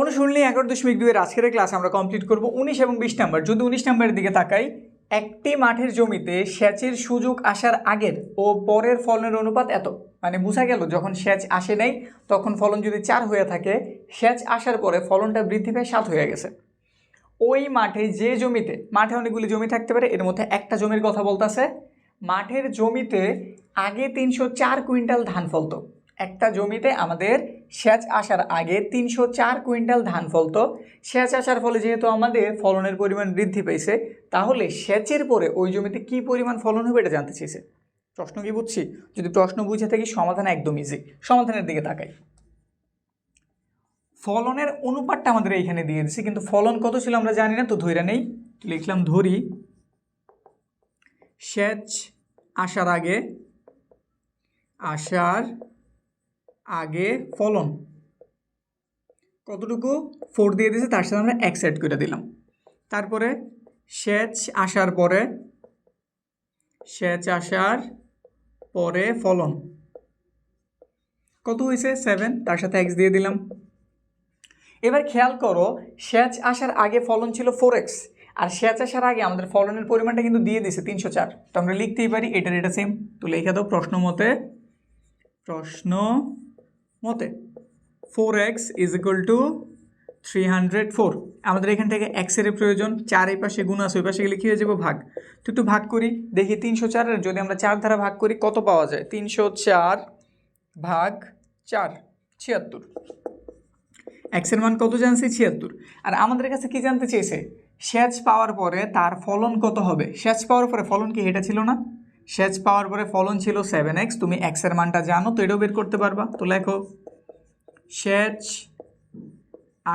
অনুশীলনী এগারো দশমিক দুইয়ের আজকের ক্লাস আমরা কমপ্লিট করব উনিশ এবং বিশ নাম্বার যদি উনিশ নাম্বারের দিকে তাকাই, একটি মাঠের জমিতে সেচের সুযোগ আসার আগের ও পরের ফলনের অনুপাত এত। মানে বোঝা গেল, যখন সেচ আসে নাই, তখন ফলন যদি চার হয়ে থাকে, সেচ আসার পরে ফলনটা বৃদ্ধি পেয়ে সাত হয়ে গেছে। ওই মাঠে যে জমিতে, মাঠে অনেকগুলি জমি থাকতে পারে, এর মধ্যে একটা জমির কথা বলতেছে, মাঠের জমিতে আগে তিনশো চার কুইন্টাল ধান ফলতো। একটা জমিতে আমাদের সেচ আসার আগে তিনশো চার কুইন্টাল ধান ফলতো। সেচ আসার ফলে যেহেতু আমাদের ফলনের পরিমাণ বৃদ্ধি পেয়েছে, তাহলে সেচের পরে ওই জমিতে কি পরিমাণ ফলন হবে এটা জানতে চেয়েছে। প্রশ্ন কি বুঝছি? যদি প্রশ্ন বুঝে থাকি সমাধান একদম ইজি সমাধানের দিকে তাকাই। ফলনের অনুপাতটা আমাদের এইখানে দিয়ে দিছি, কিন্তু ফলন কত ছিল আমরা জানি না, তো ধৈরা নেই। লিখলাম ধরি। সেচ আসার আগে আসার আগে ফলন। কতটুকু? ফোর দিয়ে দিয়েছে, তার সাথে আমরা এক সেট করে দিলাম। তারপরে সেচ আসার পরে, সেচ আসার পরে ফলন। কত হয়েছে? সেভেন তার সাথে এক্স দিয়ে দিলাম। এবার খেয়াল করো, সেচ আসার আগে ফলন ছিল ফোর এক্স আর সেচ আসার আগে আমাদের ফলনের পরিমাণটা কিন্তু দিয়ে দিছে তিনশো চার। তো আমরা লিখতেই পারি, এটার এটা সেম তো লেখা দাও প্রশ্ন মতে, প্রশ্ন মতে four X is equal to three hundred four আমাদের এখান থেকে এক্সের প্রয়োজন, চার এই পাশে গুণ আছে, ওই পাশে গেলে কী হয়ে যাব? ভাগ। তো একটু ভাগ করি, দেখি তিনশো চারের যদি আমরা চার ধারা ভাগ করি, কত পাওয়া যায়? তিনশো চার ভাগ চার, ছিয়াত্তর। এক্সের মান কত জানছি? ছিয়াত্তর। আর আমাদের কাছে কি জানতে চেয়েছে? সেচ পাওয়ার পরে তার ফলন কত হবে? সেচ পাওয়ার পরে ফলন কি? এটা ছিল না? সেচ পাওয়ার পরে ফলন ছিল সেভেন এক্স তুমি এক্সের মানটা জানো, তো এটাও বের করতে পারবা। তো লেখো, সেচ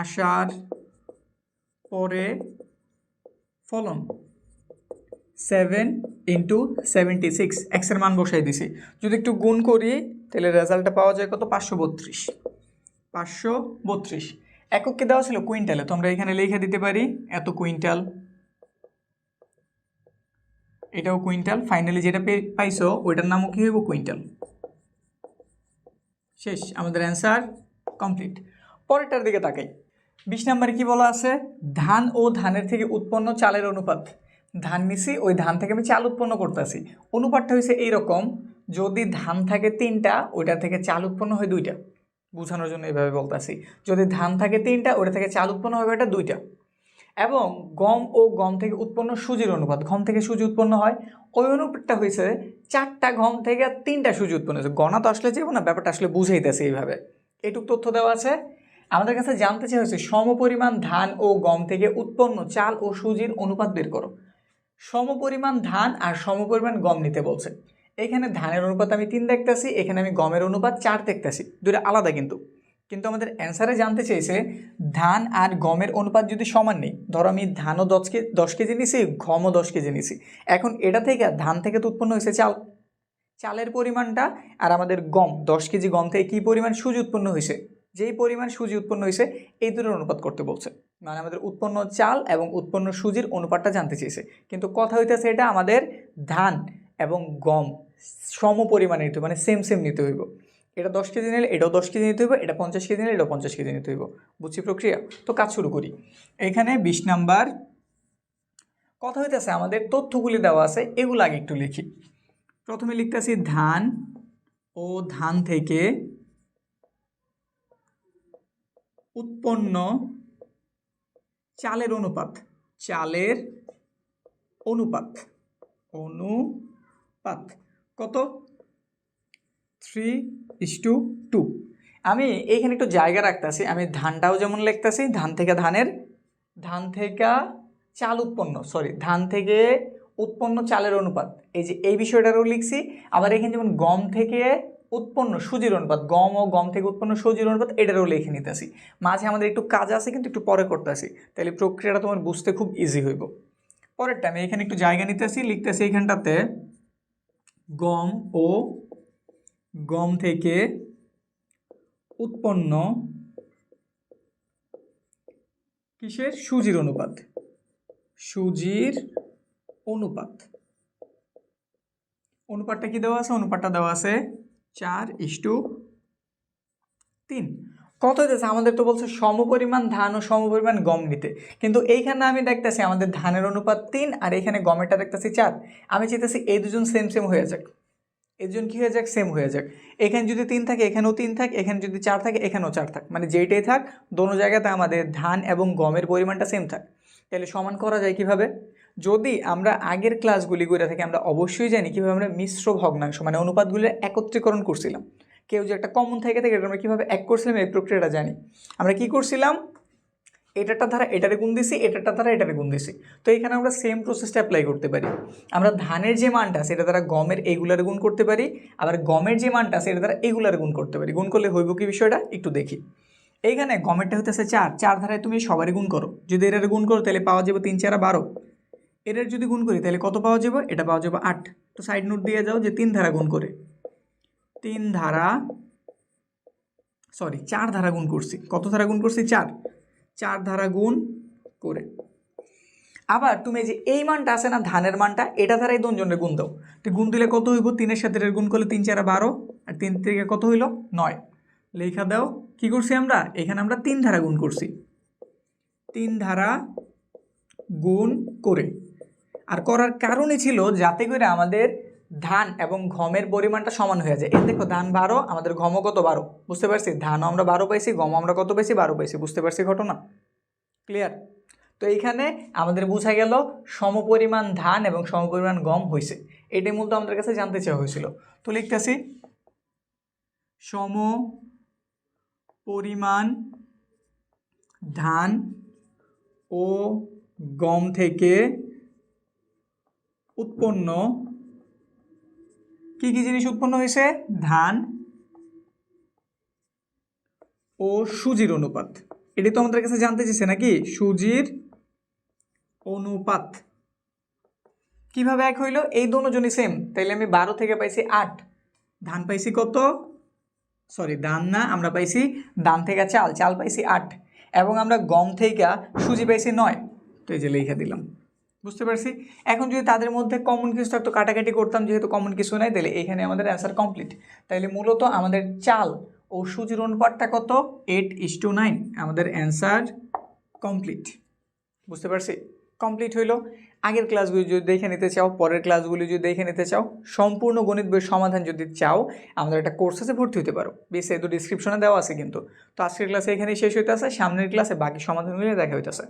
আসার পরে ফলন সেভেন ইন্টু সেভেন্টি সিক্স এক্সের মান বসাই দিছি। যদি একটু গুণ করি, তাহলে রেজাল্টটা পাওয়া যায় কত? পাঁচশো বত্রিশ। পাঁচশো বত্রিশ। এককে দেওয়া ছিল কুইন্টালে তোমরা এখানে লিখে দিতে পারি, এত কুইন্টাল এটাও কুইন্টাল। ফাইনালি যেটা পাইছো, ওইটার নামও কী হইব কুইন্টাল? শেষ, আমাদের অ্যান্সার কমপ্লিট পরেরটার দিকে তাকাই। বিশ নম্বরে কি বলা আছে? ধান ও ধানের থেকে উৎপন্ন চালের অনুপাত। ধান নিছি, ওই ধান থেকে আমি চাল উৎপন্ন করতেছি। অনুপাতটা হয়েছে এইরকম, যদি ধান থাকে তিনটা, ওইটা থেকে চাল উৎপন্ন হয় দুইটা। বোঝানোর জন্য এইভাবে বলতেছি। যদি ধান থাকে তিনটা ওটা থেকে চাল উৎপন্ন হবে এটা দুইটা। এবং গম ও গম থেকে উৎপন্ন সুজির অনুপাত। গম থেকে সুজি উৎপন্ন হয়। ওই অনুপাতটা হয়েছে চারটা গম থেকে তিনটা সুজি উৎপন্ন হয়েছে। গণা তো আসলে যাব না, ব্যাপারটা আসলে বুঝাইতেছে এইভাবে। এটুক তথ্য দেওয়া আছে। আমাদের কাছে জানতে চাই হচ্ছে সমপরিমাণ ধান ও গম থেকে উৎপন্ন চাল ও সুজির অনুপাত বের করো। সমপরিমাণ ধান আর সমপরিমাণ গম নিতে বলছে। এখানে ধানের অনুপাত আমি তিন দেখতেছি, এখানে আমি গমের অনুপাত চার দেখতেছি। দুটো আলাদা কিন্তু। কিন্তু আমাদের অ্যান্সারে জানতে চেয়েছে ধান আর গমের অনুপাত যদি সমান নেই, ধরো আমি ধানও দশ কেজি দশ কেজি নিছি গমও দশ কেজি নিছি, এখন এটা থেকে ধান থেকে তো উৎপন্ন হয়েছে চাল। চালের পরিমাণটা আর আমাদের গম, দশ কেজি গম থেকে কী পরিমাণ সুজি উৎপন্ন হয়েছে? যেই পরিমাণ সুজি উৎপন্ন হয়েছে, এই দুটোর অনুপাত করতে বলছে। মানে আমাদের উৎপন্ন চাল এবং উৎপন্ন সুজির অনুপাতটা জানতে চেয়েছে কিন্তু কথা হইতেছে এটা আমাদের ধান এবং গম সম পরিমাণে নিতে মানে সেম সেম নিতে হইব। এটা দশ কেজি নিলে এটাও দশ কেজি নিতে হইব, এটা পঞ্চাশ কেজি নিলে এটাও পঞ্চাশ কেজি নিতে হইব। বুঝছি প্রক্রিয়া? তো কাজ শুরু করি। এখানে বিশ নাম্বার কথা হইতেছে, আমাদের তথ্যগুলি দেওয়া আছে, এগুলো আগে একটু লিখি। প্রথমে লিখতেছি ধান ও ধান থেকে উৎপন্ন চালের অনুপাত চালের অনুপাত অনুপাত। কত? থ্রি ইস টু টু আমি এইখানে একটু জায়গা রাখতেছি। আমি ধানটাও যেমন লিখতেছি, ধান থেকে ধানের, ধান থেকে চাল উৎপন্ন সরি ধান থেকে উৎপন্ন চালের অনুপাত। এই যে এই বিষয়টারও লিখছি। আবার এখানে যেমন গম থেকে উৎপন্ন সুজির অনুপাত, গম ও গম থেকে উৎপন্ন সুজির অনুপাত, এটারও লিখে নিতেছি। মাঝে আমাদের একটু কাজ আছে, কিন্তু একটু পরে করতেছি। তাহলে প্রক্রিয়াটা তোমার বুঝতে খুব ইজি হইব। পরেরটা আমি এখানে একটু জায়গা নিতেছি, লিখতেছি এইখানটাতে গম ও গম থেকে উৎপন্ন কিসের? সুজির অনুপাত। সুজির অনুপাত। অনুপাতটা কি দেওয়া আছে? অনুপাতটা দেওয়া আছে চার ইস টু তিন। কত হইতেছে আমাদের তো বলছে সমপরিমাণ ধান ও সমপরিমাণ গম নিতে। কিন্তু এইখানে আমি দেখতেছি আমাদের ধানের অনুপাত তিন আর এখানে গমেরটা দেখতেছি চার। আমি চাইতেছি এই দুজন সেম সেম হয়ে যাক। এই দুজন কী হয়ে যাক? সেম হয়ে যাক। এখানে যদি তিন থাকে, এখানেও তিন থাক, এখানে যদি চার থাকে, এখানেও চার থাক। মানে যেইটাই থাক, দোনো জায়গাতে আমাদের ধান এবং গমের পরিমাণটা সেম থাক। তাহলে সমান করা যায় কীভাবে? যদি আমরা আগের ক্লাসগুলি করে থাকি, আমরা অবশ্যই জানি কীভাবে আমরা মিশ্র ভগ্নাংশ মানে অনুপাতগুলির একত্রীকরণ করছিলাম। কেউ যে একটা কমন থেকে থাকে এটা আমরা কীভাবে এক করছিলাম, এই প্রক্রিয়াটা জানি। আমরা কি করছিলাম? এটারটা ধারা এটারে গুণ দিছি এটারটা ধারা এটারে গুণ দিছি। তো এখানে আমরা সেম প্রসেসটা অ্যাপ্লাই করতে পারি। আমরা ধানের যে মানটা আছে, এটা দ্বারা গমের এইগুলার গুণ করতে পারি, আবার গমের যে মানটা আছে, এটা দ্বারা এগুলার গুণ করতে পারি। গুণ করলে হইব কি বিষয়টা? একটু দেখি। এইখানে গমেরটা হতেছে চার। চার ধারায় তুমি সবারই গুণ করো। যদি এটার গুণ করো, তাহলে পাওয়া যাবে তিন, চারা বারো। এটার যদি গুণ করি, তাহলে কত পাওয়া যাবে? এটা পাওয়া যাবে আট। তো সাইড নোট দিয়ে যাও যে তিন ধারা গুণ করে। তিন ধারা সরি চার ধারা গুণ করছি। কত ধারা গুণ করছি? চার। চার ধারা গুণ করে। আবার তুমি যে এই মানটা আছে না, ধানের মানটা, এটা ধারাই দুজনের গুণ দাও। তো গুণ দিলে কত হইব? তিনের সাথে এটার গুণ করলে তিন চারা বারো, আর তিন থেকে কত হইল? নয়। লেখা দাও, কি করছি আমরা? এখানে আমরা তিন ধারা গুণ করছি। তিন ধারা গুণ করে। আর করার কারণই ছিল যাতে করে আমাদের ধান এবং গমের পরিমাণটা সমান হয়ে যায়। এই দেখো, ধান বারো, আমাদের গমও কত বারো? বুঝতে পারছি? ধানও আমরা বারো পাইছি গম আমরা কত পাইছি? বারো পাইছি। বুঝতে পারছি ঘটনা? ক্লিয়ার তো এইখানে আমাদের বোঝা গেল সমপরিমাণ ধান এবং সমপরিমাণ গম হয়েছে এটাই মূলত আমাদের কাছে জানতে চাওয়া হয়েছিল। তো লিখতেছি সম পরিমাণ ধান ও গম থেকে উৎপন্ন কি কি জিনিস উৎপন্ন হয়েছে? ধান ও সুজির অনুপাত। এটি তো আমাদের কাছে জানতে চেয়েছে নাকি? সুজির অনুপাত। কীভাবে এক হইল? এই দুজনই সেম তাইলে আমি বারো থেকে পাইছি আট। ধান পাইছি কত? সরি ধান না, আমরা পাইছি ধান থেকে চাল চাল পাইছি আট। এবং আমরা গম থেকে সুজি পাইছি নয়। তো এই যে লিখে দিলাম। বুঝতে পারছি? এখন যদি তাদের মধ্যে কমন কিছু থাকতো, কাটাকাটি করতাম, যেহেতু কমন কিছু নাই, তাহলে এখানে আমাদের অ্যান্সার কমপ্লিট তাইলে মূলত আমাদের চাল ও সুজির অনুপাতটা কত? এইট ইস টু নাইন আমাদের অ্যান্সার কমপ্লিট বুঝতে পারছি? কমপ্লিট হইল। আগের ক্লাসগুলি যদি দেখে নিতে চাও, পরের ক্লাসগুলি যদি দেখে নিতে চাও, সম্পূর্ণ গণিত বইয়ের সমাধান যদি চাও, আমাদের একটা কোর্সেসে ভর্তি হতে পারো। বেশ এই তো ডিসক্রিপশনে দেওয়া আছে কিন্তু। তো আজকের ক্লাসে এখানেই শেষ হইতে আছে সামনের ক্লাসে বাকি সমাধানগুলি দেখা হইতেছে।